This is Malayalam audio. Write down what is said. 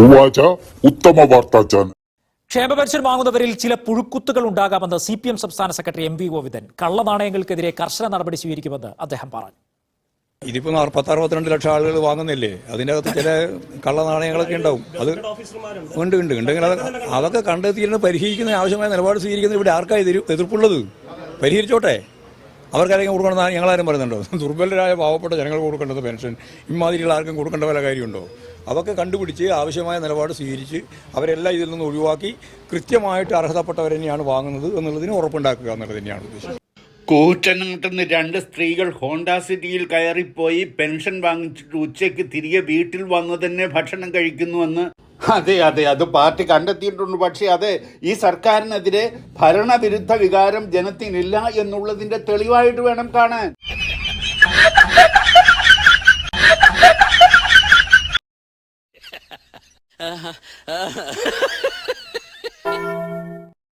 ഉവാച ഉത്തമ വാർത്താ ചാനൽ. ക്ഷേമ പെൻഷൻ വാങ്ങുന്നവരിൽ ചില പുഴുക്കുത്തുകൾ ഉണ്ടാകാമെന്ന് സി പി എം സംസ്ഥാന സെക്രട്ടറി എം വി ഗോവിന്ദൻ. കള്ളനാണയങ്ങൾക്കെതിരെ കർശന നടപടി സ്വീകരിക്കുമെന്ന് അദ്ദേഹം പറഞ്ഞു. ഇതിപ്പോ നാൽപ്പത്തി അറുപത്തിരണ്ട് ലക്ഷം ആളുകൾ വാങ്ങുന്നില്ലേ? അതിന്റെ അകത്ത് ചില കള്ളനാണയങ്ങളൊക്കെ ഉണ്ടാവും. അത് ഉണ്ട് ഉണ്ട് ഉണ്ടെങ്കിൽ അത് അതൊക്കെ കണ്ടെത്തിയിരുന്ന പരിഹരിക്കുന്ന ആവശ്യമായ നിലപാട് സ്വീകരിക്കുന്ന ഇവിടെ ആർക്കായി എതിർപ്പുള്ളത്? പരിഹരിച്ചോട്ടെ. അവർക്കാരെങ്കിലും കൊടുക്കണമെന്ന് ഞങ്ങളാരും പറയുന്നുണ്ടോ? ദുർബലരായ പാവപ്പെട്ട ജനങ്ങൾ കൊടുക്കേണ്ടത് പെൻഷൻ. ഇമാതിരിയുള്ള ആർക്കും കൊടുക്കേണ്ട വല്ല കാര്യമുണ്ടോ? അതൊക്കെ കണ്ടുപിടിച്ച് ആവശ്യമായ നിലപാട് സ്വീകരിച്ച് അവരെല്ലാം ഇതിൽ നിന്ന് ഒഴിവാക്കി കൃത്യമായിട്ട് അർഹതപ്പെട്ടവർ തന്നെയാണ് വാങ്ങുന്നത് എന്നുള്ളതിന് ഉറപ്പുണ്ടാക്കുക എന്നുള്ളത് തന്നെയാണ് ഉദ്ദേശം. കൂറ്റനങ്ങട്ടുന്ന രണ്ട് സ്ത്രീകൾ ഹോണ്ട സിറ്റിയിൽ കയറിപ്പോയി പെൻഷൻ വാങ്ങിച്ചിട്ട് ഉച്ചയ്ക്ക് തിരികെ വീട്ടിൽ വന്നു തന്നെ ഭക്ഷണം കഴിക്കുന്നുവെന്ന് അതെ അതെ അത് പാർട്ടി കണ്ടെത്തിയിട്ടുണ്ട്. പക്ഷേ അതെ ഈ സർക്കാരിനെതിരെ ഭരണവിരുദ്ധ വികാരം ജനത്തിനില്ല എന്നുള്ളതിന്റെ തെളിവായിട്ട് വേണം കാണാൻ. uh-huh. uh-huh.